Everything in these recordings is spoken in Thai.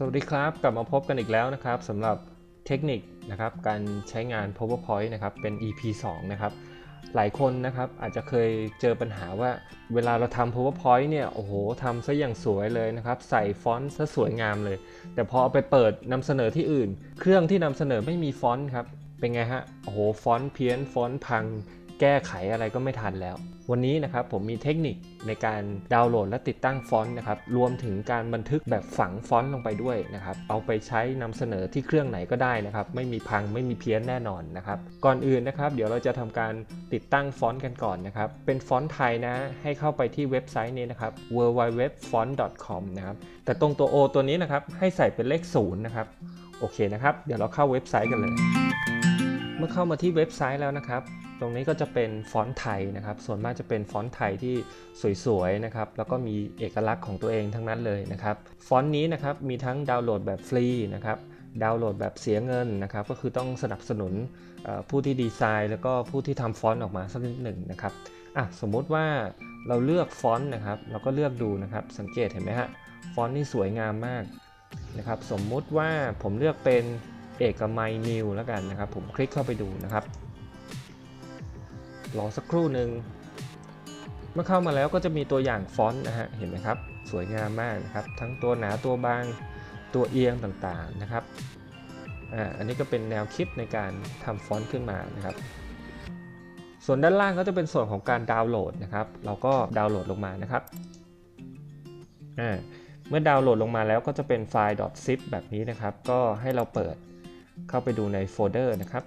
สวัสดีครับ กลับมาพบกันอีกแล้วนะครับสำหรับเทคนิคนะครับการใช้งาน PowerPoint นะครับเป็น EP 2 นะครับ หลายคนนะครับอาจจะเคยเจอปัญหาว่าเวลาเราทำ PowerPoint เนี่ย โอ้โหทำซะอย่างสวยเลยนะครับ ใส่ฟอนต์ซะสวยงามเลย แต่พอเอาไปเปิดนำเสนอที่อื่น เครื่องที่นำเสนอไม่มีฟอนต์ครับ เป็นไงฮะ โอ้โห ฟอนต์เพี้ยน ฟอนต์พัง แก้ไขอะไรก็ไม่ทันแล้ว วันนี้นะครับผมมีเทคนิคในการดาวน์โหลดและติดตั้งฟอนต์นะครับรวมถึงการบันทึกแบบฝังฟอนต์ลงไปด้วยนะครับเอาไปใช้นำเสนอที่เครื่องไหนก็ได้นะครับไม่มีพังไม่มีเพี้ยนแน่นอนนะครับก่อนอื่นนะครับเดี๋ยวเราจะทำการติดตั้งฟอนต์กันก่อนนะครับเป็นฟอนต์ไทยนะให้เข้าไปที่เว็บไซต์นี้นะครับ www.font.com นะครับแต่ตรงตัว O ตัวนี้นะครับให้ใส่เป็นเลข0นะครับโอเคนะครับเดี๋ยวเราเข้าเว็บไซต์กันเลย เมื่อเข้ามาที่เว็บไซต์แล้วนะครับ ตรงนี้ก็จะเป็นฟอนต์ไทยนะครับ ส่วนมากจะเป็นฟอนต์ไทยที่สวยๆนะครับ แล้วก็มีเอกลักษณ์ของตัวเองทั้งนั้นเลยนะครับ ฟอนต์นี้นะครับมีทั้งดาวน์โหลดแบบฟรีนะครับดาวน์โหลดแบบเสียเงินนะครับ ก็คือต้องสนับสนุนผู้ที่ดีไซน์ แล้วก็ผู้ที่ทำฟอนต์ออกมาสักนิดหนึ่งนะครับอะสมมุติว่าเราเลือกฟอนต์นะครับเราก็เลือกดูนะครับ สังเกตเห็นไหมฮะฟอนต์นี่สวยงามมากนะครับ สมมุติว่าผมเลือกเป็น เอกมัยนิวแล้วกันนะครับ ผมคลิกเข้าไปดูนะครับ รอสักครู่หนึ่งเมื่อเข้ามาแล้วก็จะมีตัวอย่างฟอนต์นะฮะเห็นไหมครับ สวยงามมากนะครับ ทั้งตัวหนาตัวบางตัวเอียงต่างๆนะครับอ่าอันนี้ก็เป็นแนวคิดในการทำฟอนต์ขึ้นมานะครับ ส่วนด้านล่างก็จะเป็นส่วนของการดาวน์โหลดนะครับ เราก็ดาวน์โหลดลงมานะครับอ่าเมื่อดาวน์โหลดลงมาแล้วก็จะเป็นไฟล์ .zip แบบนี้นะครับ ก็ให้เราเปิด เข้าไปดูในโฟลเดอร์นะครับ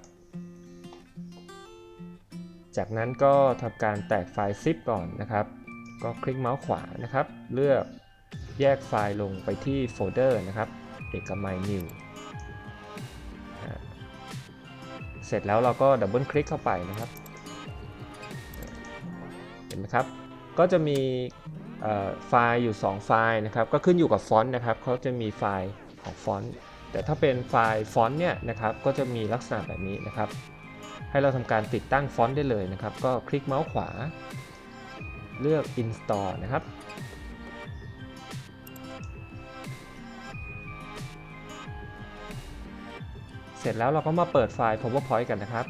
จากนั้นก็ทำการแตกไฟล์ zip ก่อนนะครับ ก็คลิกเมาส์ขวานะครับ เลือกแยกไฟล์ลงไปที่โฟลเดอร์นะครับ เอกมัย new เสร็จแล้วเราก็ดับเบิลคลิกเข้าไปนะครับ เห็นไหมครับ ก็จะมีไฟล์อยู่ 2 ไฟล์นะครับ ก็ขึ้นอยู่กับฟอนต์นะครับ เขาจะมีไฟล์ของฟอนต์ แต่ถ้าเป็นไฟล์ฟอนต์เนี่ยนะครับก็จะมีลักษณะแบบนี้นะครับ ให้เราทำการติดตั้งฟอนต์ได้เลยนะครับ ก็คลิกเมาส์ขวา เลือก install นะครับเสร็จแล้วเราก็มาเปิดไฟล์ PowerPoint กันนะครับ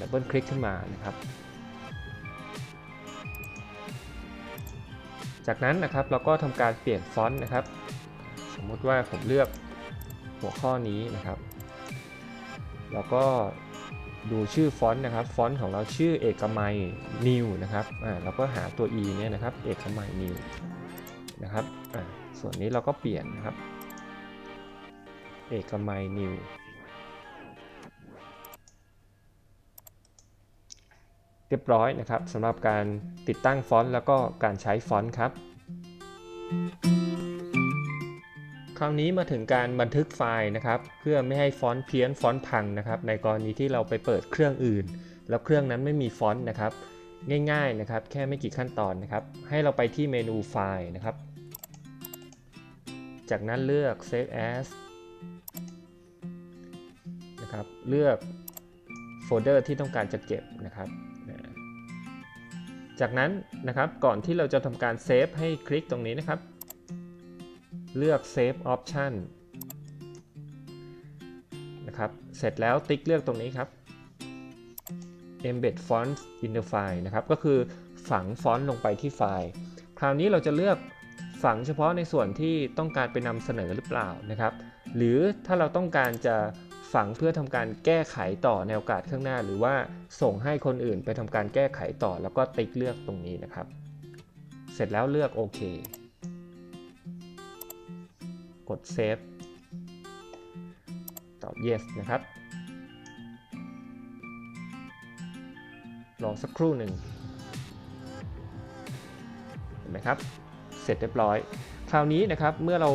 ดับเบิลคลิกขึ้นมานะครับ จากนั้นนะครับเราก็ทำการเปลี่ยนฟอนต์นะครับ สมมุติว่าผมเลือกหัวข้อนี้นะครับเราก็ดูชื่อฟอนต์นะครับ ฟอนต์ของเราชื่อเอกมัย new นะครับอ่าเราก็หาตัว e เนี่ยนะครับ เอกมัย new นะครับอ่าส่วนนี้เราก็เปลี่ยนนะครับ เอกมัย new เรียบร้อยนะครับสำหรับการติดตั้งฟอนต์แล้วก็การใช้ฟอนต์ครับ คราวนี้มาถึงการบันทึกไฟล์นะครับ เพื่อไม่ให้ฟอนต์เพี้ยนฟอนต์พังนะครับ ในกรณีที่เราไปเปิดเครื่องอื่น แล้วเครื่องนั้นไม่มีฟอนต์นะครับ ง่ายๆนะครับแค่ไม่กี่ขั้นตอนนะครับ ให้เราไปที่เมนูไฟล์นะครับ จากนั้นเลือก save as นะครับเลือกโฟลเดอร์ที่ต้องการจะเก็บนะครับ จากนั้นนะครับก่อนที่เราจะทำการเซฟให้คลิกตรงนี้นะครับ เลือก Save Option นะครับเสร็จแล้วติ๊กเลือกตรงนี้ครับ Embed Font in the file นะครับก็คือฝังฟอนต์ลงไปที่ไฟล์ คราวนี้เราจะเลือกฝังเฉพาะในส่วนที่ต้องการไปนำเสนอหรือเปล่านะครับ หรือถ้าเราต้องการจะ ฝังเพื่อทำการแก้ไขต่อในโอกาสข้างหน้า หรือว่าส่งให้คนอื่นไปทำการแก้ไขต่อแล้วก็ติ๊กเลือกตรงนี้นะครับ เสร็จแล้วเลือกโอเค กดเซฟตอบ yes นะครับ รอสักครู่หนึ่งเห็นไหมครับ เสร็จเรียบร้อย คราวนี้นะครับเมื่อเรา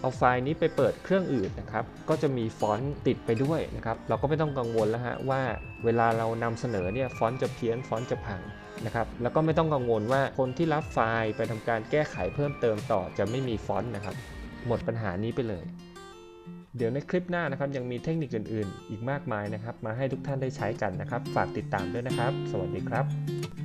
เอาไฟล์นี้ไปเปิดเครื่องอื่นนะครับ ก็จะมีฟอนต์ติดไปด้วยนะครับ เราก็ไม่ต้องกังวลแล้วฮะว่าเวลาเรานำเสนอเนี่ยฟอนต์จะเพี้ยนฟอนต์จะพังนะครับ แล้วก็ไม่ต้องกังวลว่าคนที่รับไฟล์ไปทำการแก้ไขเพิ่มเติมต่อจะไม่มีฟอนต์นะครับ หมดปัญหานี้ไปเลย เดี๋ยวในคลิปหน้านะครับยังมีเทคนิคอื่น ๆ อีกมากมายนะครับ มาให้ทุกท่านได้ใช้กันนะครับ ฝากติดตามด้วยนะครับ สวัสดีครับ